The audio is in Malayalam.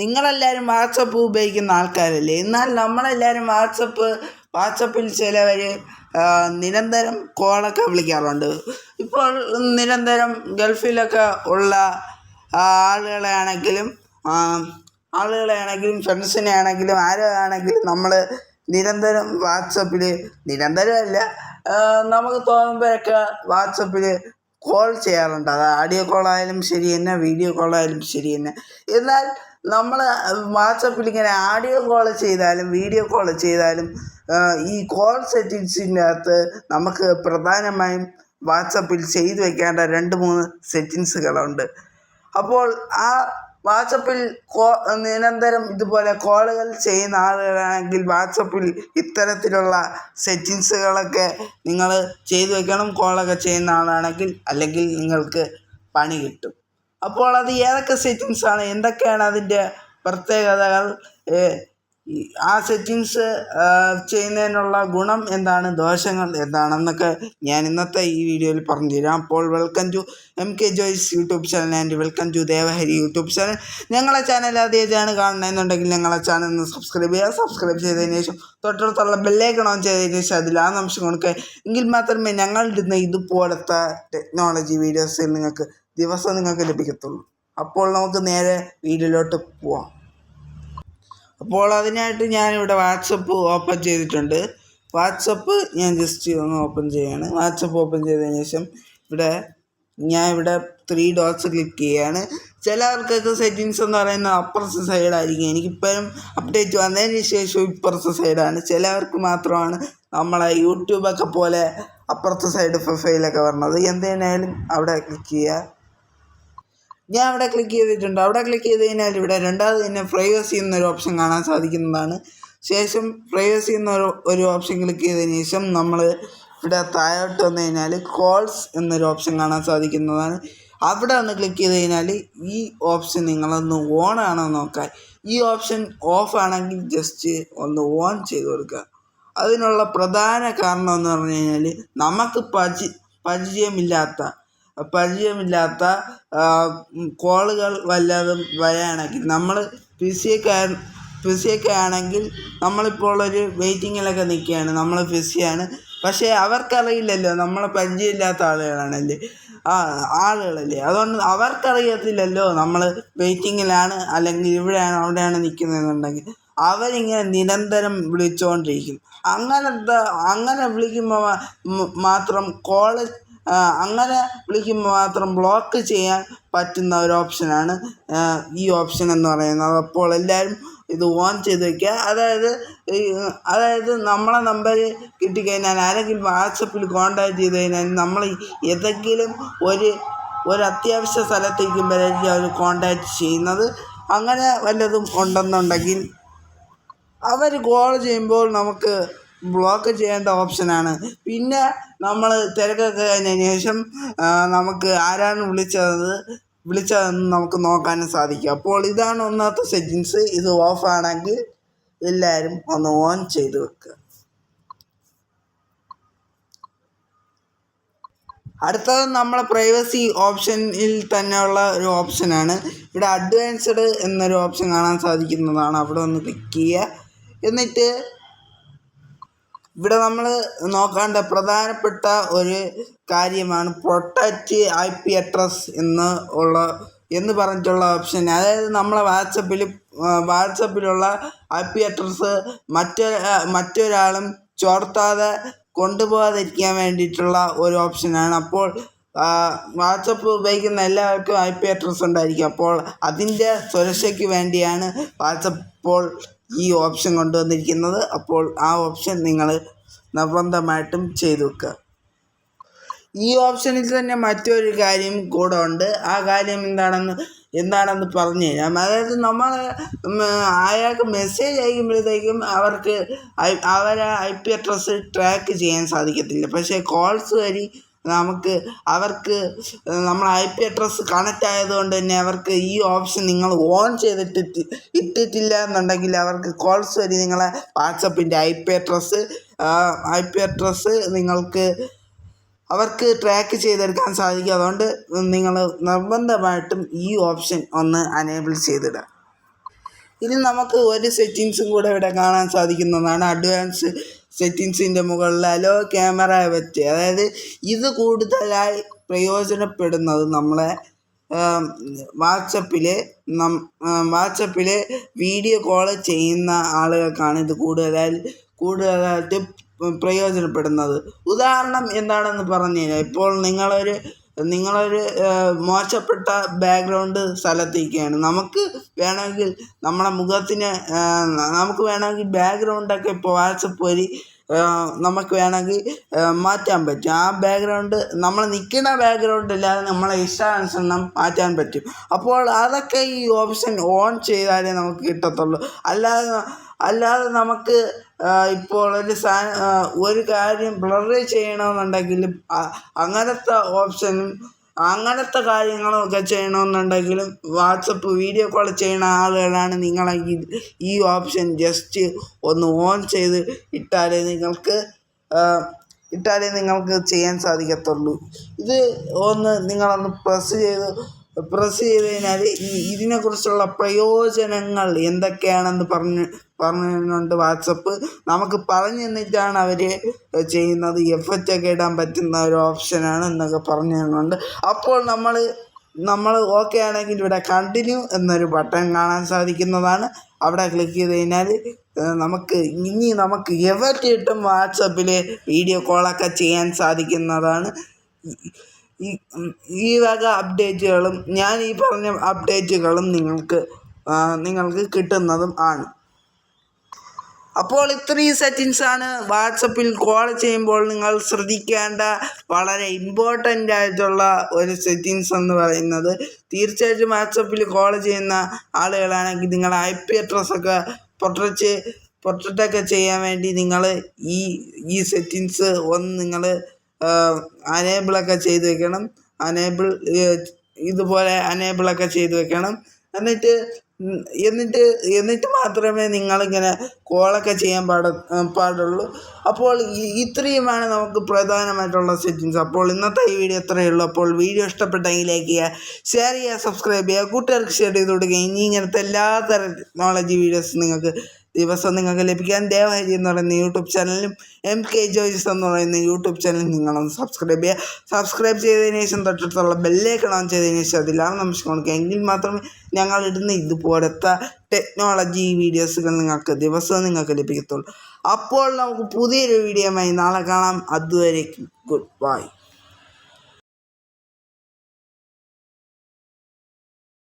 നിങ്ങളെല്ലാവരും വാട്സപ്പ് ഉപയോഗിക്കുന്ന ആൾക്കാരല്ലേ? എന്നാൽ നമ്മളെല്ലാവരും വാട്സപ്പ് വാട്സപ്പിൽ ചിലവർ നിരന്തരം കോളൊക്കെ വിളിക്കാറുണ്ട്. ഇപ്പോൾ നിരന്തരം ഗൾഫിലൊക്കെ ഉള്ള ആളുകളെ ആണെങ്കിലും ആളുകളെ ആണെങ്കിലും ഫ്രണ്ട്സിനെ ആണെങ്കിലും ആരോ ആണെങ്കിലും നമ്മൾ നിരന്തരം വാട്സപ്പിൽ നിരന്തരമല്ല നമുക്ക് തോന്നുമ്പോഴൊക്കെ വാട്സപ്പിൽ കോൾ ചെയ്യാറുണ്ട്. അത് ആഡിയോ കോളായാലും ശരി തന്നെ വീഡിയോ കോളായാലും ശരി തന്നെ. എന്നാൽ നമ്മൾ വാട്സപ്പിൽ ഇങ്ങനെ ആഡിയോ കോൾ ചെയ്താലും വീഡിയോ കോൾ ചെയ്താലും ഈ കോൾ സെറ്റിങ്സിന്റെ അകത്ത് നമുക്ക് പ്രധാനമായും വാട്സപ്പിൽ ചെയ്തു വെക്കേണ്ട രണ്ട് മൂന്ന് സെറ്റിങ്സുകളുണ്ട് അപ്പോൾ ആ വാട്സപ്പിൽ നിരന്തരം ഇതുപോലെ കോളുകൾ ചെയ്യുന്ന ആളുകളാണെങ്കിൽ വാട്സപ്പിൽ ഇത്തരത്തിലുള്ള സെറ്റിങ്സുകളൊക്കെ നിങ്ങൾ ചെയ്തു വെക്കണം കോളൊക്കെ ചെയ്യുന്ന ആളാണെങ്കിൽ അല്ലെങ്കിൽ നിങ്ങൾക്ക് പണി കിട്ടും. അപ്പോൾ അത് ഏതൊക്കെ സെറ്റിങ്സാണ്? എന്തൊക്കെയാണ് അതിന്റെ പ്രത്യേകതകൾ? ആ സെറ്റിങ്സ് ചെയ്യുന്നതിനുള്ള ഗുണം എന്താണ് ദോഷങ്ങൾ എന്താണെന്നൊക്കെ ഞാൻ ഇന്നത്തെ ഈ വീഡിയോയിൽ പറഞ്ഞു തരാം അപ്പോൾ welcome to M K Joys YouTube channel and welcome to Devahari YouTube channel ഞങ്ങളെ ചാനൽ ആദ്യമായിട്ടാണ് കാണണമെന്നുണ്ടെങ്കിൽ ഞങ്ങളെ ചാനൽ ഒന്ന് സബ്സ്ക്രൈബ് ചെയ്യുക. സബ്സ്ക്രൈബ് ചെയ്തതിന് ശേഷം തൊട്ടടുത്തുള്ള ബെല്ലേക്കൺ ഓൺ ചെയ്തതിന് ശേഷം അതിൽ ആ നിമിഷം കൊടുക്കുക. എങ്കിൽ മാത്രമേ ഞങ്ങളിടുന്ന ഇതുപോലത്തെ ടെക്നോളജി വീഡിയോസ് നിങ്ങൾക്ക് ദിവസം നിങ്ങൾക്ക് ലഭിക്കത്തുള്ളൂ. അപ്പോൾ നമുക്ക് നേരെ വീഡിയോയിലോട്ട് പോവാം. അപ്പോൾ അതിനായിട്ട് ഞാനിവിടെ വാട്സപ്പ് ഓപ്പൺ ചെയ്തിട്ടുണ്ട്. വാട്സപ്പ് ഞാൻ ജസ്റ്റ് ഒന്ന് ഓപ്പൺ ചെയ്യാണ്. വാട്സപ്പ് ഓപ്പൺ ചെയ്തതിന് ശേഷം ഇവിടെ ഞാൻ ഇവിടെ ത്രീ ഡോട്ട്സ് ക്ലിക്ക് ചെയ്യുകയാണ് ചിലവർക്കൊക്കെ സെറ്റിങ്സ് എന്ന് പറയുന്നത് അപ്പുറത്തെ സൈഡായിരിക്കും എനിക്കിപ്പോഴും അപ്ഡേറ്റ് വന്നതിന് ശേഷം ഇപ്പുറത്തെ സൈഡാണ് ചിലവർക്ക് മാത്രമാണ് നമ്മളെ യൂട്യൂബൊക്കെ പോലെ അപ്പുറത്തെ സൈഡ് പ്രൊഫൈലൊക്കെ വരണത്. എന്തിനായാലും അവിടെ ക്ലിക്ക് ചെയ്യുക. ഞാൻ അവിടെ ക്ലിക്ക് ചെയ്തിട്ടുണ്ട്. അവിടെ ക്ലിക്ക് ചെയ്ത് കഴിഞ്ഞാൽ ഇവിടെ രണ്ടാമത് തന്നെ പ്രൈവസി എന്നൊരു ഓപ്ഷൻ കാണാൻ സാധിക്കുന്നതാണ്. ശേഷം പ്രൈവസി എന്നൊരു ഒരു ഓപ്ഷൻ ക്ലിക്ക് ചെയ്തതിന് ശേഷം നമ്മൾ ഇവിടെ താഴോട്ട് വന്നു കഴിഞ്ഞാൽ കോൾസ് എന്നൊരു ഓപ്ഷൻ കാണാൻ സാധിക്കുന്നതാണ്. അവിടെ ഒന്ന് ക്ലിക്ക് ചെയ്ത് കഴിഞ്ഞാൽ ഈ ഓപ്ഷൻ നിങ്ങളൊന്ന് ഓൺ ആണോ നോക്കാൻ. ഈ ഓപ്ഷൻ ഓഫ് ആണെങ്കിൽ ജസ്റ്റ് ഒന്ന് ഓൺ ചെയ്ത് കൊടുക്കുക. അതിനുള്ള പ്രധാന കാരണം എന്ന് പറഞ്ഞു കഴിഞ്ഞാൽ നമുക്ക് പരി പരിചയമില്ലാത്ത പരിചയമില്ലാത്ത കോളുകൾ വല്ലതും വരികയാണെങ്കിൽ നമ്മൾ ബിസിയൊക്കെ ബിസിയൊക്കെ ആണെങ്കിൽ നമ്മളിപ്പോൾ ഒരു വെയിറ്റിങ്ങിലൊക്കെ നിൽക്കുകയാണ്. നമ്മൾ ഫിസിയാണ് പക്ഷേ അവർക്കറിയില്ലല്ലോ നമ്മളെ പരിചയമില്ലാത്ത ആളുകളാണല്ലേ? ആ ആളുകളല്ലേ. അതുകൊണ്ട് അവർക്കറിയത്തില്ലല്ലോ നമ്മൾ വെയിറ്റിങ്ങിലാണ് അല്ലെങ്കിൽ ഇവിടെയാണ് അവിടെയാണ് നിൽക്കുന്നതെന്നുണ്ടെങ്കിൽ. അവരിങ്ങനെ നിരന്തരം വിളിച്ചുകൊണ്ടിരിക്കും അങ്ങനത്തെ അങ്ങനെ വിളിക്കുമ്പോൾ മാത്രം കോൾ അങ്ങനെ വിളിക്കുമ്പോൾ മാത്രം ബ്ലോക്ക് ചെയ്യാൻ പറ്റുന്ന ഒരു ഓപ്ഷനാണ് ഈ ഓപ്ഷൻ എന്ന് പറയുന്നത്. അപ്പോൾ എല്ലാവരും ഇത് ഓൺ ചെയ്ത് വയ്ക്കുക അതായത് അതായത് നമ്മളെ നമ്പർ കിട്ടിക്കഴിഞ്ഞാൽ ആരെങ്കിലും വാട്സപ്പിൽ കോൺടാക്റ്റ് ചെയ്ത് കഴിഞ്ഞാൽ നമ്മൾ ഏതെങ്കിലും ഒരു ഒരു അത്യാവശ്യ സ്ഥലത്തേക്കുമ്പോഴായിരിക്കും അവർ കോണ്ടാക്ട് ചെയ്യുന്നത്. അങ്ങനെ വല്ലതും ഉണ്ടെന്നുണ്ടെങ്കിൽ അവർ കോൾ ചെയ്യുമ്പോൾ നമുക്ക് ബ്ലോക്ക് ചെയ്യേണ്ട ഓപ്ഷനാണ് പിന്നെ നമ്മൾ തിരക്കൊക്കെ കഴിഞ്ഞതിന് ശേഷം നമുക്ക് ആരാണ് വിളിച്ചത് വിളിച്ചതെന്ന് നമുക്ക് നോക്കാനും സാധിക്കും. അപ്പോൾ ഇതാണ് ഒന്നാമത്തെ സെറ്റിങ്സ് ഇത് ഓഫാണെങ്കിൽ എല്ലാവരും ഒന്ന് ഓൺ ചെയ്ത് വെക്കുക അടുത്തത് നമ്മളെ പ്രൈവസി ഓപ്ഷനിൽ തന്നെയുള്ള ഒരു ഓപ്ഷനാണ് ഇവിടെ അഡ്വാൻസ്ഡ് എന്നൊരു ഓപ്ഷൻ കാണാൻ സാധിക്കുന്നതാണ്. അവിടെ ഒന്ന് ക്ലിക്ക് ചെയ്യുക. എന്നിട്ട് ഇവിടെ നമ്മൾ നോക്കേണ്ട പ്രധാനപ്പെട്ട ഒരു കാര്യമാണ് പ്രൊട്ടക്റ്റ് ഐ പി അഡ്രസ് എന്ന് ഉള്ള എന്ന് പറഞ്ഞിട്ടുള്ള ഓപ്ഷൻ അതായത് നമ്മളെ വാട്സപ്പിൽ വാട്സപ്പിലുള്ള ഐ പി അഡ്രസ്സ് മറ്റൊരു മറ്റൊരാളും ചോർത്താതെ കൊണ്ടുപോകാതിരിക്കാൻ വേണ്ടിയിട്ടുള്ള ഒരു ഓപ്ഷനാണ് അപ്പോൾ വാട്സപ്പ് ഉപയോഗിക്കുന്ന എല്ലാവർക്കും ഐ പി അഡ്രസ്സ് ഉണ്ടായിരിക്കും. അപ്പോൾ അതിന്റെ സുരക്ഷയ്ക്ക് വേണ്ടിയാണ് വാട്സപ്പ് ഇപ്പോൾ ഈ ഓപ്ഷൻ കൊണ്ടുവന്നിരിക്കുന്നത്. അപ്പോൾ ആ ഓപ്ഷൻ നിങ്ങൾ നിർബന്ധമായിട്ടും ചെയ്തു വെക്കുക. ഈ ഓപ്ഷനിൽ തന്നെ മറ്റൊരു കാര്യം കൂടെ ഉണ്ട്. ആ കാര്യം എന്താണെന്ന് എന്താണെന്ന് പറഞ്ഞു തരാം. അതായത് നമ്മൾ അയാൾക്ക് മെസ്സേജ് അയക്കുമ്പോഴത്തേക്കും അവർക്ക് അവരെ ഐ പി അഡ്രസ്സ് ട്രാക്ക് ചെയ്യാൻ സാധിക്കത്തില്ല. പക്ഷേ കോൾസ് വഴി നമുക്ക് അവർക്ക് നമ്മൾ ഐ പി അഡ്രസ്സ് കണക്റ്റ് ആയതുകൊണ്ട് തന്നെ അവർക്ക് ഈ ഓപ്ഷൻ നിങ്ങൾ ഓൺ ചെയ്തിട്ട് ഇട്ടിട്ടില്ല എന്നുണ്ടെങ്കിൽ അവർക്ക് കോൾസ് വഴി നിങ്ങളെ വാട്സപ്പിന്റെ I P address I P address നിങ്ങൾക്ക് അവർക്ക് ട്രാക്ക് ചെയ്തെടുക്കാൻ സാധിക്കും. അതുകൊണ്ട് നിങ്ങൾ നിർബന്ധമായിട്ടും ഈ ഓപ്ഷൻ ഒന്ന് അനേബിൾ ചെയ്തിടുക. ഇനി നമുക്ക് ഒരു സെറ്റിങ്സും കൂടെ ഇവിടെ കാണാൻ സാധിക്കുന്നതാണ് അഡ്വാൻസ് സെറ്റിങ്സിന്റെ മുകളിൽ അലോ ക്യാമറ പറ്റി. അതായത് ഇത് കൂടുതലായി പ്രയോജനപ്പെടുന്നത് നമ്മളെ വാട്സപ്പിൽ വാട്സപ്പിൽ വീഡിയോ കോൾ ചെയ്യുന്ന ആളുകൾക്കാണ് ഇത് കൂടുതലായി കൂടുതലായിട്ട് പ്രയോജനപ്പെടുന്നത്. ഉദാഹരണം എന്താണെന്ന് പറഞ്ഞു കഴിഞ്ഞാൽ ഇപ്പോൾ നിങ്ങളൊരു നിങ്ങളൊരു മോശപ്പെട്ട ബാക്ക്ഗ്രൗണ്ട് സ്ഥലത്തേക്കാണ്. നമുക്ക് വേണമെങ്കിൽ നമ്മുടെ മുഖത്തിന് നമുക്ക് വേണമെങ്കിൽ ബാക്ക്ഗ്രൗണ്ടൊക്കെ ഇപ്പോൾ വാട്സപ്പ് വഴി നമുക്ക് വേണമെങ്കിൽ മാറ്റാൻ പറ്റും. ആ ബാക്ക്ഗ്രൗണ്ട് നമ്മൾ നിൽക്കുന്ന ബാക്ക്ഗ്രൗണ്ട് ഇല്ലാതെ നമ്മളെ ഇഷ്ടാനുസരണം മാറ്റാൻ പറ്റും. അപ്പോൾ അതൊക്കെ ഈ ഓപ്ഷൻ ഓൺ ചെയ്താലേ നമുക്ക് കിട്ടത്തുള്ളൂ. അല്ലാതെ അല്ലാതെ നമുക്ക് ഇപ്പോൾ ഒരു സാ ഒരു കാര്യം ബ്ലറ് ചെയ്യണമെന്നുണ്ടെങ്കിലും അങ്ങനത്തെ ഓപ്ഷനും അങ്ങനത്തെ കാര്യങ്ങളൊക്കെ ചെയ്യണമെന്നുണ്ടെങ്കിലും വാട്സപ്പ് വീഡിയോ കോൾ ചെയ്യുന്ന ആളുകളാണ് നിങ്ങളെങ്കിൽ ഈ ഓപ്ഷൻ ജസ്റ്റ് ഒന്ന് ഓൺ ചെയ്ത് ഇട്ടാലേ നിങ്ങൾക്ക് ഇട്ടാലേ നിങ്ങൾക്ക് ചെയ്യാൻ സാധിക്കത്തുള്ളൂ. ഇത് ഒന്ന് നിങ്ങളൊന്ന് പ്രസ് ചെയ്ത് പ്രസ് ചെയ്ത് കഴിഞ്ഞാൽ ഈ ഇതിനെക്കുറിച്ചുള്ള പ്രയോജനങ്ങൾ എന്തൊക്കെയാണെന്ന് പറഞ്ഞ് പറഞ്ഞു തരുന്നുണ്ട് വാട്സപ്പ്. നമുക്ക് പറഞ്ഞു തന്നിട്ടാണ് അവർ ചെയ്യുന്നത്. എഫക്റ്റ് ഒക്കെ ഇടാൻ പറ്റുന്ന ഒരു ഓപ്ഷനാണ് എന്നൊക്കെ പറഞ്ഞു തരുന്നുണ്ട് അപ്പോൾ നമ്മൾ നമ്മൾ ഓക്കെ ആണെങ്കിൽ ഇവിടെ കണ്ടിന്യൂ എന്നൊരു ബട്ടൺ കാണാൻ സാധിക്കുന്നതാണ്. അവിടെ ക്ലിക്ക് ചെയ്ത് കഴിഞ്ഞാൽ നമുക്ക് ഇനി നമുക്ക് എവറ്റിട്ടും വാട്സപ്പിൽ വീഡിയോ കോളൊക്കെ ചെയ്യാൻ സാധിക്കുന്നതാണ്. ഈ ഈ വക അപ്ഡേറ്റുകളും ഞാൻ ഈ പറഞ്ഞ അപ്ഡേറ്റുകളും നിങ്ങൾക്ക് നിങ്ങൾക്ക് കിട്ടുന്നതും ആണ്. അപ്പോൾ ഇത്രയും സെറ്റിങ്സാണ് വാട്സപ്പിൽ കോൾ ചെയ്യുമ്പോൾ നിങ്ങൾ ശ്രദ്ധിക്കേണ്ട വളരെ ഇമ്പോർട്ടന്റ് ആയിട്ടുള്ള ഒരു സെറ്റിങ്സ് എന്ന് പറയുന്നത് തീർച്ചയായിട്ടും വാട്സപ്പിൽ കോൾ ചെയ്യുന്ന ആളുകളാണെങ്കിൽ നിങ്ങളുടെ ഐ പി അഡ്രസ്സൊക്കെ പൊട്ടച്ച് പൊട്ടിട്ടൊക്കെ ചെയ്യാൻ വേണ്ടി നിങ്ങൾ ഈ ഈ സെറ്റിങ്സ് ഒന്ന് നിങ്ങൾ അനേബിളൊക്കെ ചെയ്ത് വെക്കണം. അനേബിൾ ഇതുപോലെ അനേബിളൊക്കെ ചെയ്ത് വെക്കണം. എന്നിട്ട് എന്നിട്ട് എന്നിട്ട് മാത്രമേ നിങ്ങളിങ്ങനെ കോളൊക്കെ ചെയ്യാൻ പാട പാടുള്ളൂ. അപ്പോൾ ഇത്രയുമാണ് നമുക്ക് പ്രധാനമായിട്ടുള്ള സെറ്റിങ്സ് അപ്പോൾ ഇന്നത്തെ ഈ വീഡിയോ ഇത്രയേ ഉള്ളൂ. അപ്പോൾ വീഡിയോ ഇഷ്ടപ്പെട്ടെങ്കിൽ ലൈക്ക് ചെയ്യുക ഷെയർ ചെയ്യുക സബ്സ്ക്രൈബ് ചെയ്യുക കൂട്ടുകാർക്ക് ഷെയർ ചെയ്ത് കൊടുക്കുക. ഇനി ഇങ്ങനത്തെ എല്ലാ തരം ടെക്നോളജി വീഡിയോസ് നിങ്ങൾക്ക് ദിവസം നിങ്ങൾക്ക് ലഭിക്കാൻ ദേവഹരി എന്ന് പറയുന്ന യൂട്യൂബ് ചാനലും എം കെ ജോയ്സ് എന്ന് പറയുന്ന യൂട്യൂബ് ചാനലും നിങ്ങളൊന്ന് സബ്സ്ക്രൈബ് ചെയ്യുക. സബ്സ്ക്രൈബ് ചെയ്തതിന് ശേഷം തൊട്ടടുത്തുള്ള ബെല്ലേക്ക് ഓൺ ചെയ്തതിന് ശേഷം അതിലാണ് നമുക്ക് കൊടുക്കുക എങ്കിൽ മാത്രമേ ഞങ്ങൾ ഇടുന്ന ഇതുപോലത്തെ ടെക്നോളജി വീഡിയോസുകൾ നിങ്ങൾക്ക് ദിവസവും നിങ്ങൾക്ക് ലഭിക്കത്തുള്ളൂ. അപ്പോൾ നമുക്ക് പുതിയൊരു വീഡിയോയുമായി നാളെ കാണാം. അതുവരേക്കും ഗുഡ് ബൈ